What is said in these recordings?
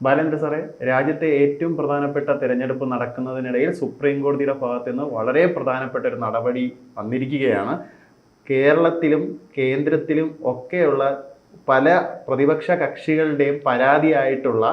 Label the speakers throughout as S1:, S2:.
S1: ബാലേന്ദ്ര സാറേ രാജ്യത്തെ ഏറ്റവും പ്രധാനപ്പെട്ട തിരഞ്ഞെടുപ്പ് നടക്കുന്നതിനിടയിൽ സുപ്രീം കോടതിയുടെ ഭാഗത്ത് നിന്ന് വളരെ പ്രധാനപ്പെട്ട ഒരു നടപടി വന്നിരിക്കുകയാണ്. കേരളത്തിലും കേന്ദ്രത്തിലും ഒക്കെയുള്ള പല പ്രതിപക്ഷ കക്ഷികളുടെയും പരാതിയായിട്ടുള്ള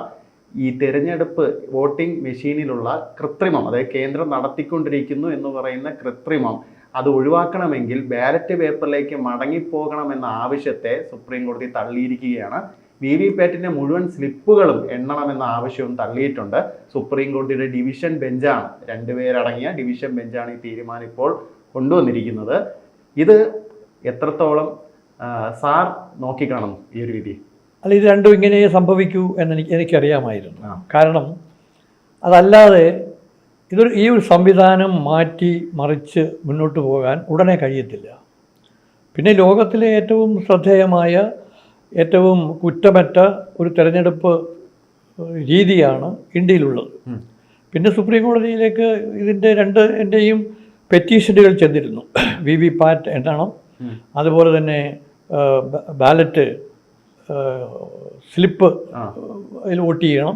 S1: ഈ തിരഞ്ഞെടുപ്പ് വോട്ടിംഗ് മെഷീനിലുള്ള കൃത്രിമം അതായത് കേന്ദ്രം നടത്തിക്കൊണ്ടിരിക്കുന്നു എന്ന് പറയുന്ന കൃത്രിമം അത് ഒഴിവാക്കണമെങ്കിൽ ബാലറ്റ് പേപ്പറിലേക്ക് മടങ്ങിപ്പോകണമെന്ന ആവശ്യത്തെ സുപ്രീം കോടതി തള്ളിയിരിക്കുകയാണ്. വി വി പാറ്റിന്റെ മുഴുവൻ സ്ലിപ്പുകളും എണ്ണണമെന്ന ആവശ്യവും തള്ളിയിട്ടുണ്ട്. സുപ്രീം കോടതിയുടെ ഡിവിഷൻ ബെഞ്ചാണ് രണ്ടുപേരടങ്ങിയ ഡിവിഷൻ ബെഞ്ചാണ് ഈ തീരുമാനം ഇപ്പോൾ കൊണ്ടുവന്നിരിക്കുന്നത്. ഇത് എത്രത്തോളം സാർ നോക്കിക്കാണും ഈ ഒരു വിധി
S2: അല്ല ഇത് രണ്ടും ഇങ്ങനെ സംഭവിക്കൂ എന്ന് എനിക്ക് എനിക്കറിയാമായിരുന്നു. കാരണം അതല്ലാതെ ഇതൊരു ഈ ഒരു സംവിധാനം മാറ്റി മറിച്ച് മുന്നോട്ട് പോകാൻ ഉടനെ കഴിയത്തില്ല. പിന്നെ ലോകത്തിലെ ഏറ്റവും ശ്രദ്ധേയമായ ഏറ്റവും കുറ്റമറ്റ ഒരു തെരഞ്ഞെടുപ്പ് രീതിയാണ് ഇന്ത്യയിലുള്ളത്. പിന്നെ സുപ്രീം കോടതിയിലേക്ക് ഇതിന്റെ രണ്ട് എന്റെയും പെറ്റീഷനുകൾ ചെന്നിരുന്നു. വി വി പാറ്റ് എണ്ണണം അതുപോലെ തന്നെ ബാലറ്റ് സ്ലിപ്പ് അതിൽ വോട്ട് ചെയ്യണം.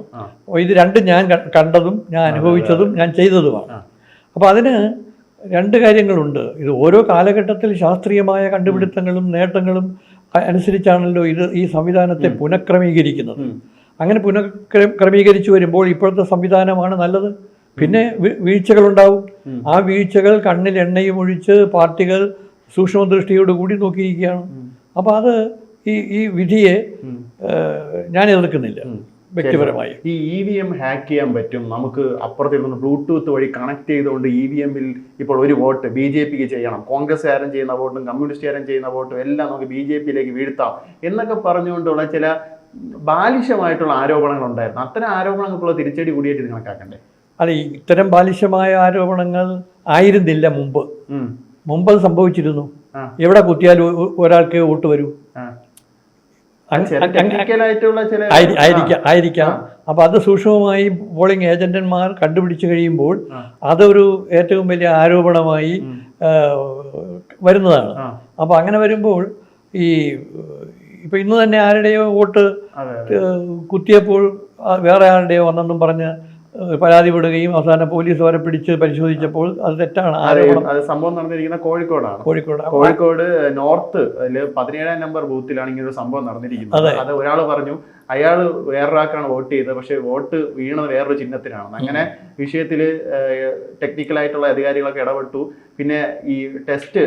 S2: ഇത് രണ്ടും ഞാൻ കണ്ടതും ഞാൻ അനുഭവിച്ചതും ഞാൻ ചെയ്തതുമാണ്. അപ്പോൾ അതിന് രണ്ട് കാര്യങ്ങളുണ്ട്. ഇത് ഓരോ കാലഘട്ടത്തിൽ ശാസ്ത്രീയമായ കണ്ടുപിടുത്തങ്ങളും നേട്ടങ്ങളും അനുസരിച്ചാണല്ലോ ഇത് ഈ സംവിധാനത്തെ പുനഃക്രമീകരിക്കുന്നത്. അങ്ങനെ പുനഃക്രമീകരിച്ചു വരുമ്പോൾ ഇപ്പോഴത്തെ സംവിധാനമാണ് നല്ലത്. പിന്നെ വീഴ്ചകൾ വീഴ്ചകളുണ്ടാവും. ആ വീഴ്ചകൾ കണ്ണിൽ എണ്ണയും ഒഴിച്ച് പാർട്ടികൾ സൂക്ഷ്മദൃഷ്ടിയോടുകൂടി നോക്കിയിരിക്കുകയാണ്. അപ്പോൾ അത് ഈ ഈ വിധിയെ ഞാൻ എതിർക്കുന്നില്ല. വ്യക്തിപരമായി.
S1: ഈ ഇ വി എം ഹാക്ക് ചെയ്യാൻ പറ്റും. നമുക്ക് അപ്പുറത്തിരുന്ന് ബ്ലൂടൂത്ത് വഴി കണക്ട് ചെയ്തുകൊണ്ട് ഇ വി എമ്മിൽ ഇപ്പോൾ ഒരു വോട്ട് ബി ജെ പിക്ക് ചെയ്യണം. കോൺഗ്രസ്സുകാരൻ ചെയ്യുന്ന വോട്ടും കമ്മ്യൂണിസ്റ്റുകാരൻ ചെയ്യുന്ന വോട്ടും എല്ലാം നമുക്ക് ബി ജെ പിയിലേക്ക് വീഴ്ത്താം. എന്നൊക്കെ പറഞ്ഞുകൊണ്ടുള്ള ചില ബാലിശമായിട്ടുള്ള ആരോപണങ്ങൾ ഉണ്ടായിരുന്നു അത്തരം ആരോപണങ്ങൾക്കുള്ള തിരിച്ചടി കൂടിയായിട്ട് ഇത് കണക്കാക്കണ്ടേ?
S2: അല്ല ഇത്തരം ബാലിശമായ ആരോപണങ്ങൾ ആയിരുന്നില്ല മുമ്പ്. മുമ്പ് അത് സംഭവിച്ചിരുന്നു. എവിടെ കുത്തിയാലും ഒരാൾക്ക് വോട്ട് വരൂ
S1: ആ.
S2: അങ്-
S1: ചില
S2: അങ്-
S1: technical ആയിട്ടുള്ള ചില
S2: ആയിരി- ആയിരിക്കാം ആയിരിക്കാം. അപ്പോൾ അത് സൂക്ഷ്മമായി പോളിംഗ് ഏജന്റന്മാർ കണ്ടുപിടിച്ചു കഴിയുമ്പോൾ അതൊരു ഏറ്റവും വലിയ ആരോപണമായി വരുന്നതാണ്. അപ്പോൾ അങ്ങനെ വരുമ്പോൾ ഈ ഇപ്പൊ ഇന്ന് തന്നെ ആരുടെയോ വോട്ട് കുത്തിയപ്പോൾ വേറെ ആരുടെയോ വന്നെന്നും പറഞ്ഞ് പരാതിപ്പെടുകയും അവസാനം പോലീസ് വരെ പിടിച്ച് പരിശോധിച്ചപ്പോൾ അത് തെറ്റാണ്. ആരോപണം?
S1: അത് സംഭവം നടന്നിരിക്കുന്ന കോഴിക്കോടാണ്.
S2: കോഴിക്കോട്.
S1: കോഴിക്കോട് നോർത്ത് പതിനേഴാം നമ്പർ ബൂത്തിലാണ് ഇങ്ങനെ ഒരു സംഭവം നടന്നിരിക്കുന്നത്.
S2: അതെ.
S1: അത് ഒരാൾ പറഞ്ഞു അയാൾ വേറൊരാൾക്കാണ് വോട്ട് ചെയ്തത് പക്ഷെ വോട്ട് വീണത് വേറൊരു ചിഹ്നത്തിനാണ് അങ്ങനെ വിഷയത്തിൽ ടെക്നിക്കലായിട്ടുള്ള അധികാരികളൊക്കെ ഇടപെട്ടു. പിന്നെ ഈ ടെസ്റ്റ്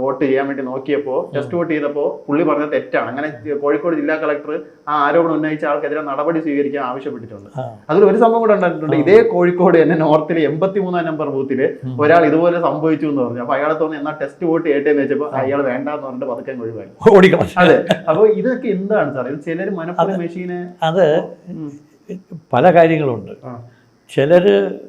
S1: വോട്ട് ചെയ്യാൻ വേണ്ടി നോക്കിയപ്പോൾ ടെസ്റ്റ് വോട്ട് ചെയ്തപ്പോൾ പുള്ളി പറഞ്ഞത് തെറ്റാണ്. അങ്ങനെ കോഴിക്കോട് ജില്ലാ കളക്ടർ ആ ആരോപണം ഉന്നയിച്ച ആൾക്കെതിരെ നടപടി സ്വീകരിക്കാൻ ആവശ്യപ്പെട്ടിട്ടുണ്ട്. അതിൽ ഒരു സംഭവം കൂടെ ഉണ്ടായിട്ടുണ്ട്. ഇതേ കോഴിക്കോട് തന്നെ നോർത്തിൽ എൺപത്തി മൂന്നാം നമ്പർ ബൂത്തിൽ ഒരാൾ ഇതുപോലെ സംഭവിച്ചു എന്ന് പറഞ്ഞു. അപ്പൊ അയാളെ തോന്നി എന്നാൽ ടെസ്റ്റ് വോട്ട് ചെയ്യട്ടെ എന്ന് വെച്ചപ്പോൾ അയാൾ വേണ്ടാന്ന് പറഞ്ഞിട്ട് പതുക്കെ ഒഴിവായി. അതെ. അപ്പൊ ഇതൊക്കെ എന്താണ് സാർ ഇത് ചിലർ മനപ്പുറം മെഷീന്
S2: അത് പല കാര്യങ്ങളുണ്ട്.
S1: ചിലര്
S2: ചിലർ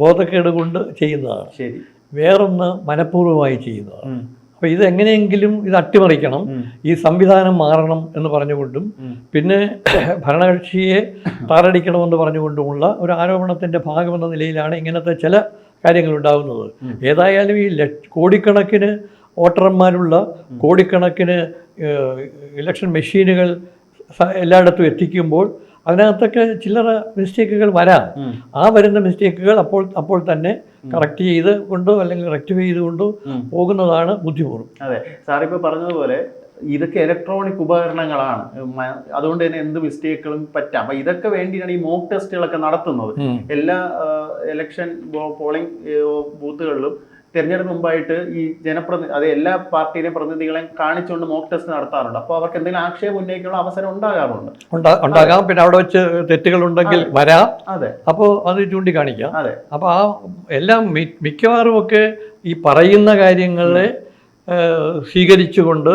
S2: ബോധക്കേട് കൊണ്ട് ചെയ്യുന്നതാണ്.
S1: ശരി.
S2: വേറൊന്ന് മനഃപൂർവമായി ചെയ്യുന്നതാണ്.
S1: അപ്പൊ
S2: അപ്പോൾ ഇത് എങ്ങനെയെങ്കിലും ഇത് അട്ടിമറിക്കണം ഈ സംവിധാനം മാറണം എന്ന് പറഞ്ഞുകൊണ്ടും. പിന്നെ ഭരണകക്ഷിയെ താറടിക്കണമെന്ന് പറഞ്ഞുകൊണ്ടുമുള്ള ഒരു ആരോപണത്തിന്റെ ഭാഗമെന്ന നിലയിലാണ് ഇങ്ങനത്തെ ചില കാര്യങ്ങൾ ഉണ്ടാകുന്നത്. ഏതായാലും ഈ കോടിക്കണക്കിന് വോട്ടർമാരുള്ള കോടിക്കണക്കിന് ഇലക്ഷൻ മെഷീനുകൾ എല്ലായിടത്തും എത്തിക്കുമ്പോൾ അതിനകത്തൊക്കെ ചില്ലറ മിസ്റ്റേക്കുകൾ വരാം. ആ വരുന്ന മിസ്റ്റേക്കുകൾ അപ്പോൾ അപ്പോൾ തന്നെ കറക്റ്റ് ചെയ്ത് കൊണ്ടോ അല്ലെങ്കിൽ റെക്ടിഫൈ ചെയ്തുകൊണ്ടോ. പോകുന്നതാണ് ബുദ്ധിപൂർവം.
S1: അതെ. സാർ ഇപ്പോൾ പറഞ്ഞതുപോലെ ഇതൊക്കെ ഇലക്ട്രോണിക് ഉപകരണങ്ങളാണ്. അതുകൊണ്ട് തന്നെ എന്ത് മിസ്റ്റേക്കുകളും പറ്റാം. അപ്പൊ ഇതൊക്കെ വേണ്ടിയാണ് ഈ മോക്ക് ടെസ്റ്റുകളൊക്കെ നടത്തുന്നത്. എല്ലാ ഇലക്ഷൻ പോളിംഗ് ബൂത്തുകളിലും തെരഞ്ഞെടുപ്പ് മുമ്പായിട്ട് ഈ ജനപ്രതി അത് എല്ലാ പാർട്ടിയിലെയും പ്രതിനിധികളെയും കാണിച്ചുകൊണ്ട് മോക്ക് ടെസ്റ്റ് നടത്താറുണ്ട്. അപ്പോൾ അവർക്ക് എന്തെങ്കിലും ആക്ഷേപം ഉന്നയിക്കാനുള്ള അവസരം ഉണ്ടാകാറുണ്ട്.
S2: ഉണ്ടാ- ഉണ്ടാകാം. പിന്നെ അവിടെ വെച്ച് തെറ്റുകൾ ഉണ്ടെങ്കിൽ വരാം.
S1: അതെ.
S2: അപ്പോൾ അത് ചൂണ്ടിക്കാണിക്കാം.
S1: അതെ.
S2: അപ്പോൾ ആ എല്ലാം മിക്കവാറും ഒക്കെ ഈ പറയുന്ന കാര്യങ്ങളെ സ്വീകരിച്ചുകൊണ്ട്.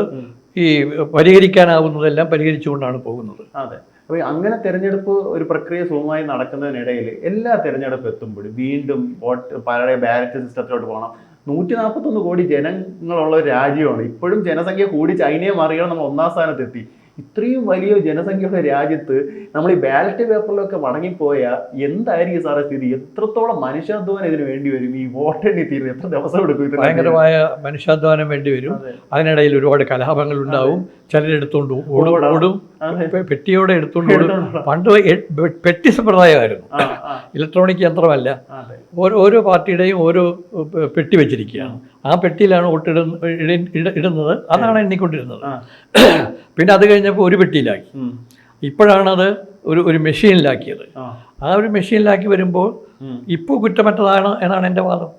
S2: ഈ പരിഹരിക്കാനാവുന്നതെല്ലാം പരിഹരിച്ചുകൊണ്ടാണ് പോകുന്നത്.
S1: അതെ. അപ്പോൾ അങ്ങനെ തെരഞ്ഞെടുപ്പ് ഒരു പ്രക്രിയ സുഖമായി നടക്കുന്നതിനിടയിൽ എല്ലാ തെരഞ്ഞെടുപ്പ് എത്തുമ്പോഴും വീണ്ടും വോട്ട് പഴയ ബാലറ്റ് സിസ്റ്റത്തിലോട്ട് പോകണം. നൂറ്റി നാൽപ്പത്തൊന്ന് കോടി ജനങ്ങളുള്ള ഒരു രാജ്യമാണ്. ഇപ്പോഴും ജനസംഖ്യ കൂടി ചൈനയെ മറികടന്ന് നമ്മൾ ഒന്നാം സ്ഥാനത്തെത്തി. ഇത്രയും വലിയ ജനസംഖ്യയുള്ള രാജ്യത്ത് നമ്മൾ ഈ ബാലറ്റ് പേപ്പറിലൊക്കെ മടങ്ങിപ്പോയാൽ എന്തായിരിക്കും സാറേ സ്ഥിതി? എത്രത്തോളം മനുഷ്യാധ്വാനം ഇതിന് വേണ്ടി വരും? ഈ വോട്ടെണ്ണി തീരുന്ന എത്ര ദിവസം എടുക്കും
S2: ഭയങ്കരമായ മനുഷ്യാധ്വാനം വേണ്ടി വരും. അതിനിടയിൽ ഒരുപാട് കലാപങ്ങൾ ഉണ്ടാവും ചിലരെടുത്തോണ്ട് ഓടും
S1: ഓടാം.
S2: ഓടും. പെട്ടിയോടെ എടുത്തുകൊണ്ട് ഓടും. പണ്ട് പെട്ടി സമ്പ്രദായമായിരുന്നു. ഇലക്ട്രോണിക് യന്ത്രമല്ല. ഓരോ ഓരോ പാർട്ടിയുടെയും ഓരോ പെട്ടി വെച്ചിരിക്കുകയാണ്. ആ. പെട്ടിയിലാണ് വോട്ടിടുന്ന ഇട- ഇട- ഇടുന്നത്. അതാണ് എണ്ണിക്കൊണ്ടിരുന്നത്. പിന്നെ അത് കഴിഞ്ഞപ്പോൾ ഒരു പെട്ടിയിലാക്കി. ഇപ്പോഴാണത് ഒരു ഒരു മെഷീനിലാക്കിയത്.
S1: ആ.
S2: ഒരു മെഷീനിലാക്കി വരുമ്പോൾ. ഇപ്പോൾ കുറ്റമറ്റതാണ് എന്നാണ് എന്റെ വാദം.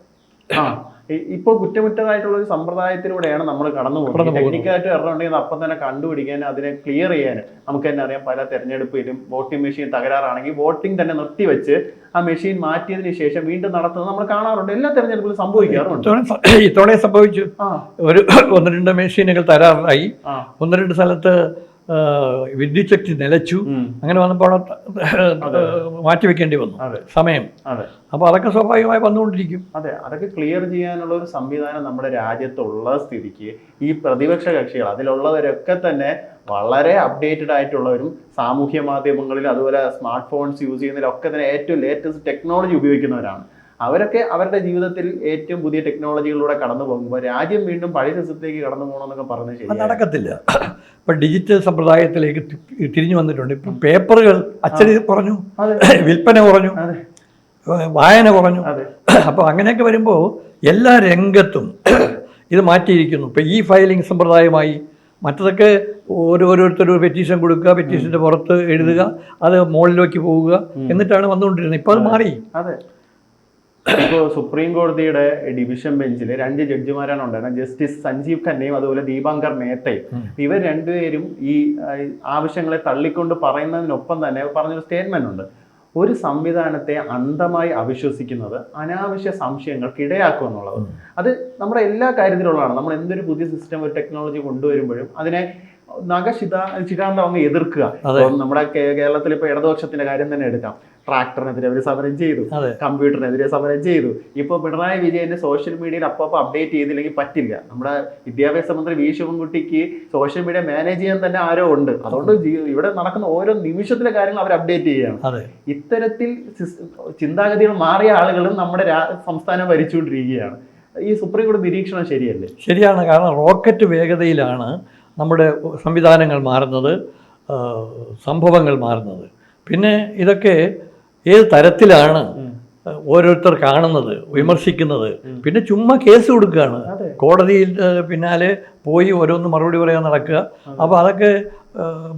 S1: ഇപ്പൊ കുറ്റമുറ്റതായിട്ടുള്ള ഒരു സമ്പ്രദായത്തിലൂടെയാണ് നമ്മൾ കടന്നു പോകുന്നത്. ടെക്നിക്കായിട്ട് എറർ ഉണ്ടെങ്കിൽ അപ്പം തന്നെ കണ്ടുപിടിക്കാൻ അതിനെ ക്ലിയർ ചെയ്യാൻ നമുക്ക് തന്നെ അറിയാം. പല തെരഞ്ഞെടുപ്പിലും വോട്ടിംഗ് മെഷീൻ തകരാറാണെങ്കിൽ വോട്ടിംഗ് തന്നെ നിർത്തിവെച്ച് ആ മെഷീൻ മാറ്റിയതിന് ശേഷം വീണ്ടും നടത്തുന്നത് നമ്മൾ കാണാറുണ്ട്. എല്ലാ തെരഞ്ഞെടുപ്പിലും സംഭവിക്കാറുണ്ട്
S2: ഇത്തവണ സംഭവിച്ചു. ഒരു ഒന്ന് രണ്ട് മെഷീനുകൾ തരാറായി
S1: ആ.
S2: ഒന്ന് രണ്ട് സ്ഥലത്ത് ശക്തി നിലച്ചു. അങ്ങനെ വന്നപ്പോൾ മാറ്റി മാറ്റിവെക്കേണ്ടി വന്നു. സമയം.
S1: അപ്പൊ
S2: അപ്പോൾ അതൊക്കെ സ്വാഭാവികമായി വന്നുകൊണ്ടിരിക്കും.
S1: അതെ അതൊക്കെ ക്ലിയർ ചെയ്യാനുള്ള ഒരു സംവിധാനം നമ്മുടെ രാജ്യത്തുള്ള സ്ഥിതിക്ക് ഈ പ്രതിപക്ഷ കക്ഷികൾ അതിലുള്ളവരൊക്കെ തന്നെ വളരെ അപ്ഡേറ്റഡ് ആയിട്ടുള്ളവരും സാമൂഹ്യ മാധ്യമങ്ങളിൽ അതുപോലെ സ്മാർട്ട് ഫോൺസ് യൂസ് ചെയ്യുന്നതിലൊക്കെ തന്നെ ഏറ്റവും ലേറ്റസ്റ്റ് ടെക്നോളജി ഉപയോഗിക്കുന്നവരാണ്. അവരൊക്കെ അവരുടെ ജീവിതത്തിൽ ഏറ്റവും പുതിയ ടെക്നോളജികളിലൂടെ കടന്നു പോകുമ്പോൾ രാജ്യം വീണ്ടും പഴയ സിസ്റ്റത്തിലേക്ക് കടന്നു പോകണമെന്നൊക്കെ പറഞ്ഞു
S2: അത്
S1: ശരിയാണ്.
S2: നടക്കത്തില്ല. ഇപ്പം ഡിജിറ്റൽ സമ്പ്രദായത്തിലേക്ക് തിരിഞ്ഞു വന്നിട്ടുണ്ട്. ഇപ്പം പേപ്പറുകൾ അച്ചടി കുറഞ്ഞു. വിൽപ്പന കുറഞ്ഞു. വായന കുറഞ്ഞു.
S1: അപ്പൊ
S2: അപ്പോൾ അങ്ങനെയൊക്കെ വരുമ്പോൾ എല്ലാ രംഗത്തും ഇത് മാറ്റിയിരിക്കുന്നു. ഇപ്പൊ ഈ ഫയലിംഗ് സമ്പ്രദായമായി മറ്റതൊക്കെ ഓരോരുത്തർ ഒരു പെറ്റീഷൻ കൊടുക്കുക പെറ്റീഷന്റെ പുറത്ത് എഴുതുക അത് മുകളിലേക്ക് പോവുക എന്നിട്ടാണ് വന്നുകൊണ്ടിരുന്നത്. ഇപ്പോൾ അത് മാറി.
S1: ഇപ്പോൾ സുപ്രീം കോടതിയുടെ ഡിവിഷൻ ബെഞ്ചിൽ രണ്ട് ജഡ്ജിമാരാണ് ഉണ്ടായിരുന്നത്. ജസ്റ്റിസ് സഞ്ജീവ് ഖന്നയും അതുപോലെ ദീപാങ്കർ മേത്തയും ഇവർ രണ്ടുപേരും ഈ ആവശ്യങ്ങളെ തള്ളിക്കൊണ്ട് പറയുന്നതിനൊപ്പം തന്നെ പറഞ്ഞൊരു സ്റ്റേറ്റ്മെന്റ് ഉണ്ട്. ഒരു സംവിധാനത്തെ അന്ധമായി അവിശ്വസിക്കുന്നത് അനാവശ്യ സംശയങ്ങൾക്ക് ഇടയാക്കും എന്നുള്ളത്. അത് നമ്മുടെ എല്ലാ കാര്യത്തിലുള്ളതാണ്. നമ്മൾ എന്തൊരു പുതിയ സിസ്റ്റം ഒരു ടെക്നോളജി കൊണ്ടുവരുമ്പോഴും അതിനെ നഖശിത ശിഖാന്തം അങ്ങ് എതിർക്കുക. നമ്മുടെ കേരളത്തിൽ ഇപ്പൊ ഇടതുപക്ഷത്തിന്റെ കാര്യം തന്നെ എടുക്കാം. ട്രാക്ടറിനെതിരെ അവർ സമരം ചെയ്തു കമ്പ്യൂട്ടറിനെതിരെ സമരം ചെയ്തു. ഇപ്പോൾ പിണറായി വിജയന്റെ സോഷ്യൽ മീഡിയയിൽ അപ്പോൾ അപ്ഡേറ്റ് ചെയ്തില്ലെങ്കിൽ പറ്റില്ല. നമ്മുടെ വിദ്യാഭ്യാസ മന്ത്രി വി ശിവൻകുട്ടിക്ക് സോഷ്യൽ മീഡിയ മാനേജ് ചെയ്യാൻ തന്നെ ആരോ ഉണ്ട്. അതുകൊണ്ട് ഇവിടെ നടക്കുന്ന ഓരോ നിമിഷത്തിലെ കാര്യങ്ങൾ അവർ അപ്ഡേറ്റ്
S2: ചെയ്യണം
S1: ഇത്തരത്തിൽ ചിന്താഗതികൾ മാറിയ ആളുകളും നമ്മുടെ സംസ്ഥാനം ഭരിച്ചുകൊണ്ടിരിക്കുകയാണ്. ഈ സുപ്രീം കോടതി നിരീക്ഷണം ശരിയല്ലേ?
S2: ശരിയാണ്. കാരണം റോക്കറ്റ് വേഗതയിലാണ് നമ്മുടെ സംവിധാനങ്ങൾ മാറുന്നത് സംഭവങ്ങൾ മാറുന്നത്. പിന്നെ ഇതൊക്കെ ഏത് തരത്തിലാണ് ഓരോരുത്തർ കാണുന്നത് വിമർശിക്കുന്നത്? പിന്നെ ചുമ്മാ കേസ് കൊടുക്കുകയാണ്. കോടതിയിൽ പിന്നാലെ പോയി ഓരോന്ന് മറുപടി പറയാൻ നടക്കുക. അപ്പോൾ അതൊക്കെ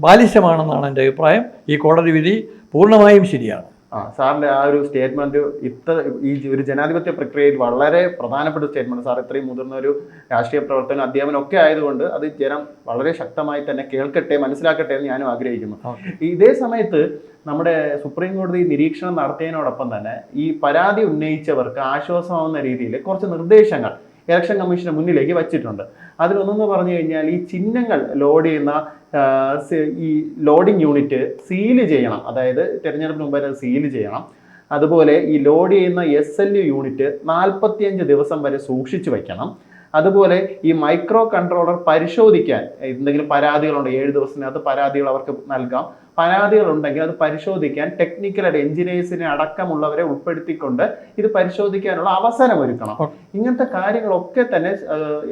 S2: ബാലിശമാണെന്നാണ് എന്റെ അഭിപ്രായം. ഈ കോടതി വിധി പൂർണമായും ശരിയാണ്.
S1: ആ സാറിന്റെ ആ ഒരു സ്റ്റേറ്റ്മെന്റ് ഇത്ര ഈ ഒരു ജനാധിപത്യ പ്രക്രിയയിൽ വളരെ പ്രധാനപ്പെട്ട സ്റ്റേറ്റ്മെന്റ്. സാർ ഇത്രയും മുതിർന്ന ഒരു രാഷ്ട്രീയ പ്രവർത്തനം അധ്യാപനം ഒക്കെ ആയതുകൊണ്ട് അത് ജനം വളരെ ശക്തമായി തന്നെ കേൾക്കട്ടെ മനസ്സിലാക്കട്ടെ എന്ന് ഞാനും ആഗ്രഹിക്കുന്നു. ഇതേ സമയത്ത് നമ്മുടെ സുപ്രീം കോടതി നിരീക്ഷണം നടത്തിയതിനോടൊപ്പം തന്നെ ഈ പരാതി ഉന്നയിച്ചവർക്ക് ആശ്വാസമാവുന്ന രീതിയിൽ കുറച്ച് നിർദ്ദേശങ്ങൾ ഇലക്ഷൻ കമ്മീഷന് മുന്നിലേക്ക് വച്ചിട്ടുണ്ട്. അതിലൊന്നെന്ന് പറഞ്ഞു കഴിഞ്ഞാൽ ഈ ചിഹ്നങ്ങൾ ലോഡ് ചെയ്യുന്ന ഈ ലോഡിംഗ് യൂണിറ്റ് സീൽ ചെയ്യണം. അതായത് തിരഞ്ഞെടുപ്പ് മുമ്പ് അത് സീൽ ചെയ്യണം. അതുപോലെ ഈ ലോഡ് ചെയ്യുന്ന എസ് എൽ യു യൂണിറ്റ് നാൽപ്പത്തിയഞ്ച് ദിവസം വരെ സൂക്ഷിച്ചു വയ്ക്കണം അതുപോലെ ഈ മൈക്രോ കൺട്രോളർ പരിശോധിക്കാൻ എന്തെങ്കിലും പരാതികളുണ്ട്. ഏഴ് ദിവസത്തിനകത്ത് പരാതികൾ അവർക്ക് നൽകാം. പരാതികൾ ഉണ്ടെങ്കിൽ അത് പരിശോധിക്കാൻ ടെക്നിക്കൽ എഞ്ചിനീയേഴ്സിനെ അടക്കമുള്ളവരെ ഉൾപ്പെടുത്തിക്കൊണ്ട് ഇത് പരിശോധിക്കാനുള്ള അവസരം ഒരുക്കണം. ഇങ്ങനത്തെ കാര്യങ്ങളൊക്കെ തന്നെ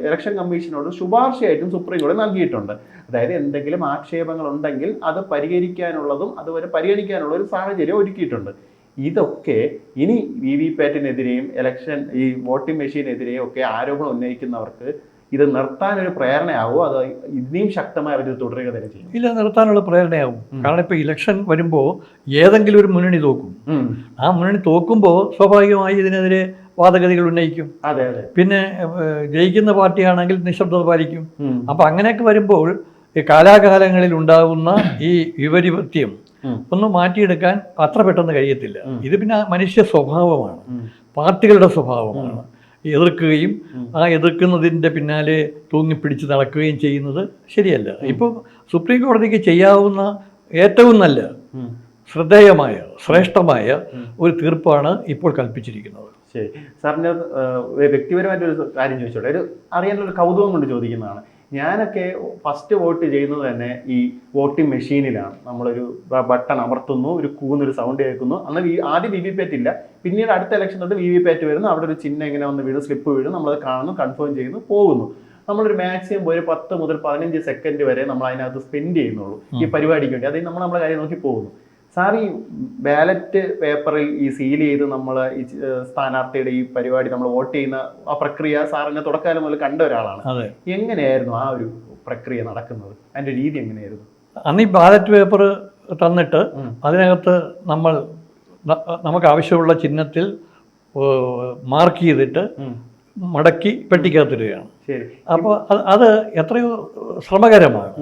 S1: ഇലക്ഷൻ കമ്മീഷനോട് ശുപാർശയായിട്ടും സുപ്രീം കോടതി നൽകിയിട്ടുണ്ട്. അതായത് എന്തെങ്കിലും ആക്ഷേപങ്ങൾ ഉണ്ടെങ്കിൽ അത് പരിഹരിക്കാനുള്ളതും അതുവരെ പരിഗണിക്കാനുള്ള ഒരു സാഹചര്യം ഒരുക്കിയിട്ടുണ്ട്. ഇതൊക്കെ ഇനി വി വി പാറ്റിനെതിരെയും ഇലക്ഷൻ ഈ വോട്ടിംഗ് മെഷീനെതിരെയും ഒക്കെ ആരോപണം ഉന്നയിക്കുന്നവർക്ക് ഇത് നിർത്താൻ ഒരു പ്രേരണയാവോ? അതോ ഇനിയും ശക്തമായ അവർ തുടരുക തന്നെ ചെയ്യും?
S2: ഇല്ല നിർത്താനുള്ള പ്രേരണയാവും. കാരണം ഇപ്പൊ ഇലക്ഷൻ വരുമ്പോൾ ഏതെങ്കിലും ഒരു മുന്നണി തോക്കും. ആ മുന്നണി തോക്കുമ്പോൾ സ്വാഭാവികമായി ഇതിനെതിരെ വാദഗതികൾ ഉന്നയിക്കും.
S1: അതെ അതെ.
S2: പിന്നെ ജയിക്കുന്ന പാർട്ടിയാണെങ്കിൽ നിശബ്ദത പാലിക്കും. അപ്പൊ അങ്ങനെയൊക്കെ വരുമ്പോൾ ഈ കാലാകാലങ്ങളിൽ ഉണ്ടാകുന്ന ഈ വിപരിപത്യം. ഒന്ന് മാറ്റിയെടുക്കാൻ അത്ര പെട്ടെന്ന് കഴിയത്തില്ല. ഇത് പിന്നെ മനുഷ്യ സ്വഭാവമാണ്. പാർട്ടികളുടെ സ്വഭാവമാണ്. എതിർക്കുകയും ആ എതിർക്കുന്നതിന്റെ പിന്നാലെ തൂങ്ങിപ്പിടിച്ച് നടക്കുകയും ചെയ്യുന്നത് ശരിയല്ല. ഇപ്പോൾ സുപ്രീം കോടതിക്ക് ചെയ്യാവുന്ന ഏറ്റവും നല്ല. ശ്രദ്ധേയമായ ശ്രേഷ്ഠമായ. ഒരു തീർപ്പാണ് ഇപ്പോൾ കൽപ്പിച്ചിരിക്കുന്നത്.
S1: ശരി. സാറിന്റെ വ്യക്തിപരമായിട്ടൊരു കാര്യം ചോദിച്ചോട്ടെ. ഒരു അറിയാനുള്ള ഒരു കൗതുകം കൊണ്ട് ചോദിക്കുന്നതാണ്. ഞാനൊക്കെ ഫസ്റ്റ് വോട്ട് ചെയ്യുന്നത് തന്നെ ഈ വോട്ടിംഗ് മെഷീനിലാണ് നമ്മളൊരു ബട്ടൺ അമർത്തുന്നു ഒരു കൂന്നൊരു സൗണ്ട് കേൾക്കുന്നു. അന്ന് വി- ആദ്യം വി വി പാറ്റ് ഇല്ല. പിന്നീട് അടുത്ത ഇലക്ഷൻ തൊട്ട് വി വി പാറ്റ് വരുന്നു. അവിടെ ഒരു ചിഹ്നം ഇങ്ങനെ വന്ന് വീഴും സ്ലിപ്പ് വീഴും നമ്മളത് കാണുന്നു കൺഫേം ചെയ്യുന്നു പോകുന്നു. നമ്മളൊരു മാക്സിമം ഒരു പത്ത് മുതൽ പതിനഞ്ച് സെക്കൻഡ് വരെ നമ്മൾ അതിനകത്ത് സ്പെൻഡ് ചെയ്യുന്നുള്ളൂ. ഈ പരിപാടിക്ക് വേണ്ടി. അതിൽ നമ്മൾ നമ്മളെ കാര്യം നോക്കി പോകുന്നു. സാർ ഈ ബാലറ്റ് പേപ്പറിൽ ഈ സീൽ ചെയ്ത് നമ്മൾ ഈ സ്ഥാനാർത്ഥിയുടെ ഈ പരിപാടി നമ്മൾ വോട്ട് ചെയ്യുന്ന ആ പ്രക്രിയ സാറിനെ തുടക്കാലം മുതൽ കണ്ട ഒരാളാണ്. എങ്ങനെയായിരുന്നു ആ ഒരു പ്രക്രിയ നടക്കുന്നത്? അതിന്റെ രീതി എങ്ങനെയായിരുന്നു?
S2: അന്ന് ഈ ബാലറ്റ് പേപ്പർ തന്നിട്ട് അതിനകത്ത് നമ്മൾ നമുക്ക് ആവശ്യമുള്ള ചിഹ്നത്തിൽ മാർക്ക് ചെയ്തിട്ട്. മടക്കി പെട്ടിക്കകത്തിടുകയാണ്.
S1: ശരി.
S2: അപ്പോൾ അത് എത്രയോ ശ്രമകരമാണ്.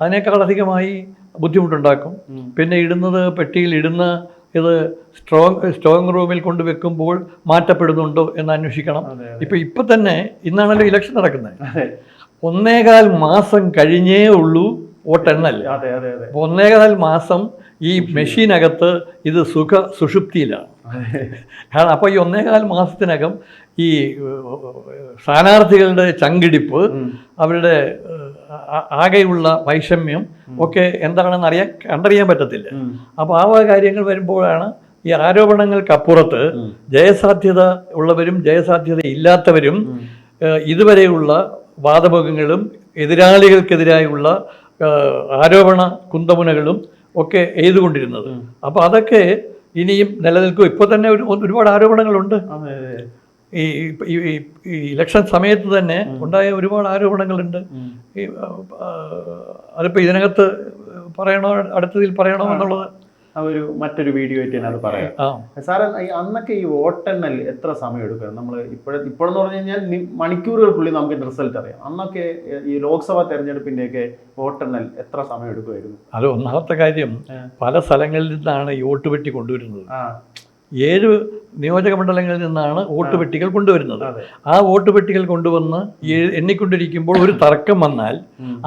S2: അതിനേക്കാളധികമായി ബുദ്ധിമുട്ടുണ്ടാക്കും. പിന്നെ ഇടുന്നത് പെട്ടിയിൽ ഇടുന്ന ഇത് സ്ട്രോങ് സ്ട്രോങ് റൂമിൽ കൊണ്ട് വെക്കുമ്പോൾ മാറ്റപ്പെടുന്നുണ്ടോ എന്ന് അന്വേഷിക്കണം. ഇപ്പൊ ഇപ്പം തന്നെ ഇന്നാണല്ലോ ഇലക്ഷൻ നടക്കുന്നത്. ഒന്നേകാൽ മാസം കഴിഞ്ഞേ ഉള്ളൂ
S1: വോട്ടെണ്ണല്ലേ
S2: അപ്പോൾ ഒന്നേകാൽ മാസം ഈ മെഷീനകത്ത് ഇത് സുഖ സുഷുപ്തിയിലാണ്.
S1: അപ്പൊ
S2: കാരണം അപ്പോൾ ഈ ഒന്നേകാൽ മാസത്തിനകം ഈ സ്ഥാനാർത്ഥികളുടെ ചങ്കിടിപ്പ് അവരുടെ ആകെയുള്ള വൈഷമ്യം ഒക്കെ എന്താണെന്ന് അറിയാൻ കണ്ടറിയാൻ പറ്റത്തില്ല. അപ്പോൾ ആ വക കാര്യങ്ങൾ വരുമ്പോഴാണ് ഈ ആരോപണങ്ങൾക്കപ്പുറത്ത്. ജയസാധ്യത ഉള്ളവരും ജയസാധ്യത ഇല്ലാത്തവരും ഇതുവരെയുള്ള വാദമുഖങ്ങളും എതിരാളികൾക്കെതിരായുള്ള ആരോപണ കുന്തമുനകളും ഒക്കെ എഴുതുകൊണ്ടിരുന്നത്. അപ്പോൾ അതൊക്കെ ഇനിയും നിലനിൽക്കും. ഇപ്പോൾ തന്നെ ഒരു ഒരുപാട് ആരോപണങ്ങളുണ്ട്. ഈ ഇലക്ഷൻ സമയത്ത് തന്നെ ഉണ്ടായ ഒരുപാട് ആരോപണങ്ങളുണ്ട്. ഈ അതിപ്പോൾ ഇതിനകത്ത് പറയണോ അടുത്തതിൽ പറയണോ എന്നുള്ളത്?
S1: ആ ഒരു മറ്റൊരു വീഡിയോ ആയിട്ട് ഞാനത് പറയാം. സാറേ അന്നൊക്കെ ഈ വോട്ടെണ്ണൽ എത്ര സമയം എടുക്കും നമ്മൾ ഇപ്പോഴെ ഇപ്പോഴെന്ന് പറഞ്ഞു കഴിഞ്ഞാൽ മണിക്കൂറുകൾക്കുള്ളിൽ നമുക്ക് റിസൾട്ട് അറിയാം. അന്നൊക്കെ ഈ ലോക്സഭാ തെരഞ്ഞെടുപ്പിന്റെയൊക്കെ വോട്ടെണ്ണൽ എത്ര സമയം എടുക്കുമായിരുന്നു?
S2: അത് ഒന്നാമത്തെ കാര്യം പല സ്ഥലങ്ങളിൽ നിന്നാണ് ഈ വോട്ട് പെട്ടി കൊണ്ടുവരുന്നത്.
S1: ആ.
S2: ഏഴ് നിയോജക മണ്ഡലങ്ങളിൽ നിന്നാണ് വോട്ട് പെട്ടികൾ കൊണ്ടുവരുന്നത്. ആ വോട്ട് പെട്ടികൾ കൊണ്ടുവന്ന് എണ്ണിക്കൊണ്ടിരിക്കുമ്പോൾ ഒരു തർക്കം വന്നാൽ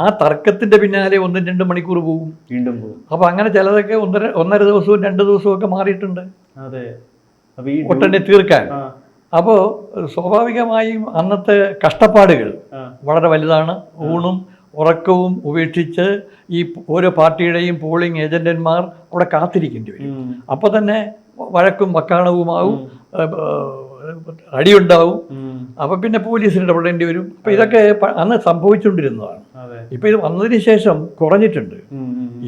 S2: ആ തർക്കത്തിന്റെ പിന്നാലെ ഒന്നും രണ്ട് മണിക്കൂർ പോകും.
S1: വീണ്ടും പോകും.
S2: അപ്പോൾ അങ്ങനെ ചിലതൊക്കെ ഒന്നര ഒന്നര ദിവസവും രണ്ട് ദിവസവും ഒക്കെ മാറിയിട്ടുണ്ട്
S1: അപ്പൊ
S2: വോട്ടെണ്ണി തീർക്കാൻ.
S1: അപ്പോ
S2: അപ്പോൾ സ്വാഭാവികമായും അന്നത്തെ കഷ്ടപ്പാടുകൾ വളരെ വലുതാണ്. ഊണും ഉറക്കവും ഉപേക്ഷിച്ച് ഈ ഓരോ പാർട്ടിയുടെയും പോളിംഗ് ഏജന്റന്മാർ അവിടെ കാത്തിരിക്കേണ്ടി വരും.
S1: അപ്പൊ
S2: അപ്പോൾ തന്നെ വഴക്കും വക്കാണവുമാവും. അടിയുണ്ടാവും. അപ്പം പിന്നെ പോലീസിന് ഇടപെടേണ്ടി വരും. അപ്പം ഇതൊക്കെ അന്ന് സംഭവിച്ചുകൊണ്ടിരുന്നതാണ്. ഇപ്പം ഇത് വന്നതിന് ശേഷം കുറഞ്ഞിട്ടുണ്ട്.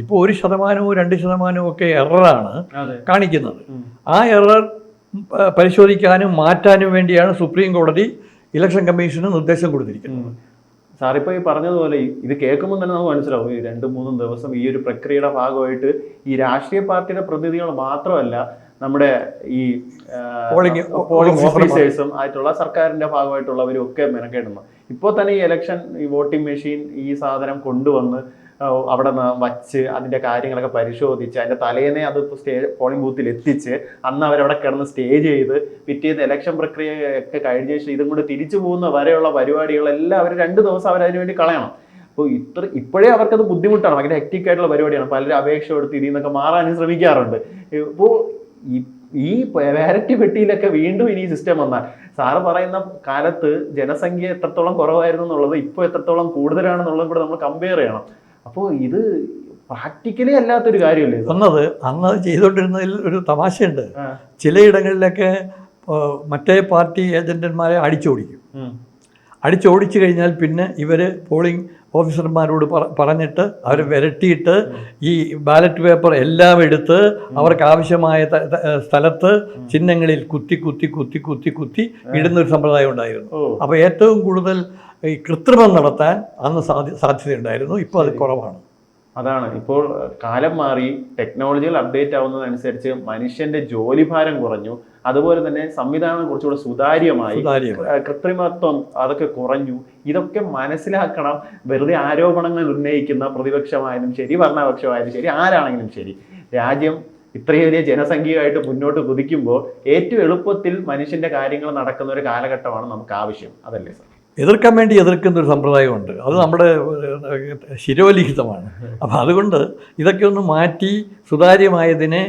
S2: ഇപ്പോൾ ഒരു ശതമാനമോ രണ്ട് ശതമാനവും ഒക്കെ എററാണ് കാണിക്കുന്നത്. ആ എറർ പരിശോധിക്കാനും മാറ്റാനും വേണ്ടിയാണ് സുപ്രീം കോടതി ഇലക്ഷൻ കമ്മീഷന് നിർദ്ദേശം കൊടുത്തിരിക്കുന്നത്.
S1: സാറിപ്പോൾ സാറിപ്പോ ഈ പറഞ്ഞതുപോലെ ഇത് കേൾക്കുമ്പോൾ തന്നെ നമുക്ക് മനസ്സിലാവും. ഈ രണ്ട് മൂന്നും ദിവസം ഈ ഒരു പ്രക്രിയയുടെ ഭാഗമായിട്ട് ഈ രാഷ്ട്രീയ പാർട്ടിയുടെ പ്രതിനിധികൾ മാത്രമല്ല നമ്മുടെ ഈ പോളിംഗ് ഓഫീസേഴ്സും ആയിട്ടുള്ള സർക്കാരിന്റെ ഭാഗമായിട്ടുള്ളവരും ഒക്കെ മെനക്കെടുന്നു. ഇപ്പോൾ തന്നെ ഈ ഇലക്ഷൻ ഈ വോട്ടിംഗ് മെഷീൻ ഈ സാധനം കൊണ്ടുവന്ന് അവിടെ വച്ച് അതിന്റെ കാര്യങ്ങളൊക്കെ പരിശോധിച്ച് അതിന്റെ തലേന്നെ അത് സ്റ്റേ പോളിംഗ് ബൂത്തിൽ എത്തിച്ച് അന്ന് അവരവിടെ കിടന്ന് സ്റ്റേ ചെയ്ത് പിറ്റേന്ന് ഇലക്ഷൻ പ്രക്രിയ ഒക്കെ കഴിഞ്ഞ ശേഷം ഇതും കൂടെ തിരിച്ചു പോകുന്ന വരെയുള്ള പരിപാടികളെല്ലാം അവർ രണ്ട് ദിവസം അവർ അതിനു വേണ്ടി കളയണം. അപ്പോൾ ഇത്ര ഇപ്പോഴേ അവർക്കത് ബുദ്ധിമുട്ടാണ്. ഭയങ്കര ഹെക്റ്റിക് ആയിട്ടുള്ള പരിപാടിയാണ്. പലരും അപേക്ഷ കൊടുത്ത് ഇതിൽ നിന്നൊക്കെ മാറാനും ശ്രമിക്കാറുണ്ട്. ഇപ്പോൾ ഈ ഈ വേരറ്റി പെട്ടിയിലൊക്കെ വീണ്ടും ഇനി സിസ്റ്റം വന്നാൽ. സാറ് പറയുന്ന കാലത്ത് ജനസംഖ്യ എത്രത്തോളം കുറവായിരുന്നു എന്നുള്ളത് ഇപ്പോൾ എത്രത്തോളം കൂടുതലാണെന്നുള്ളതും കൂടെ നമ്മൾ കമ്പയർ ചെയ്യണം. അപ്പോൾ ഇത് പ്രാക്ടിക്കലി അല്ലാത്തൊരു കാര്യമല്ലേ
S2: ഒന്നത് അന്ന് അത് ചെയ്തുകൊണ്ടിരുന്നതിൽ ഒരു തമാശയുണ്ട്. ചിലയിടങ്ങളിലൊക്കെ മറ്റേ പാർട്ടി ഏജന്റന്മാരെ അടിച്ചോടിക്കും. അടിച്ചോടിച്ചു കഴിഞ്ഞാൽ പിന്നെ ഇവർ പോളിംഗ് ഓഫീസർമാരോട് പറ- പറഞ്ഞിട്ട് അവർ വിരട്ടിയിട്ട് ഈ ബാലറ്റ് പേപ്പർ എല്ലാം എടുത്ത് അവർക്ക് ആവശ്യമായ സ്ഥലത്ത് ചിഹ്നങ്ങളിൽ കുത്തി കുത്തി കുത്തി കുത്തി കുത്തി ഇടുന്നൊരു സമ്പ്രദായം ഉണ്ടായിരുന്നു. അപ്പോൾ ഏറ്റവും കൂടുതൽ ഈ കൃത്രിമം നടത്താൻ അന്ന് സാധ്യ സാധ്യതയുണ്ടായിരുന്നു. ഇപ്പോൾ അത് കുറവാണ്.
S1: അതാണ്. ഇപ്പോൾ കാലം മാറി ടെക്നോളജികൾ അപ്ഡേറ്റ് ആവുന്നതനുസരിച്ച് മനുഷ്യന്റെ ജോലിഭാരം കുറഞ്ഞു. അതുപോലെ തന്നെ സംവിധാനം കുറച്ചുകൂടെ സുതാര്യമായി കൃത്രിമത്വം അതൊക്കെ കുറഞ്ഞു. ഇതൊക്കെ മനസ്സിലാക്കണം. വെറുതെ ആരോപണങ്ങൾ ഉന്നയിക്കുന്ന പ്രതിപക്ഷമായാലും ശരി ഭരണപക്ഷമായാലും ശരി ആരാണെങ്കിലും ശരി. രാജ്യം ഇത്രയും വലിയ ജനസംഖ്യയായിട്ട് മുന്നോട്ട് കുതിക്കുമ്പോൾ ഏറ്റവും എളുപ്പത്തിൽ മനുഷ്യന്റെ കാര്യങ്ങൾ നടക്കുന്ന ഒരു കാലഘട്ടമാണ് നമുക്ക് ആവശ്യം. അതല്ലേ സാർ?
S2: എതിർക്കാൻ വേണ്ടി എതിർക്കുന്ന ഒരു സമ്പ്രദായമുണ്ട്. അത് നമ്മുടെ ശിരോലിഖിതമാണ്. അപ്പം അതുകൊണ്ട് ഇതൊക്കെ ഒന്ന് മാറ്റി സുതാര്യമായതിനെ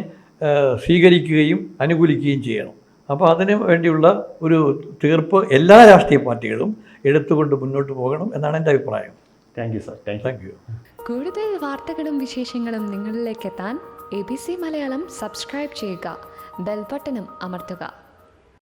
S2: സ്വീകരിക്കുകയും അനുകൂലിക്കുകയും ചെയ്യണം. അപ്പോൾ അതിന് വേണ്ടിയുള്ള ഒരു തീർപ്പ് എല്ലാ രാഷ്ട്രീയ പാർട്ടികളും എടുത്തുകൊണ്ട് മുന്നോട്ട് പോകണം എന്നാണ് എന്റെ അഭിപ്രായം.
S1: Thank you sir thank you
S2: thank you
S3: കൂടുതൽ വാർത്തകളും വിശേഷങ്ങളും നിങ്ങളിലേക്ക് എത്താൻ A B C Malayalam subscribe ചെയ്യുക. ബെൽബട്ടനും അമർത്തുക.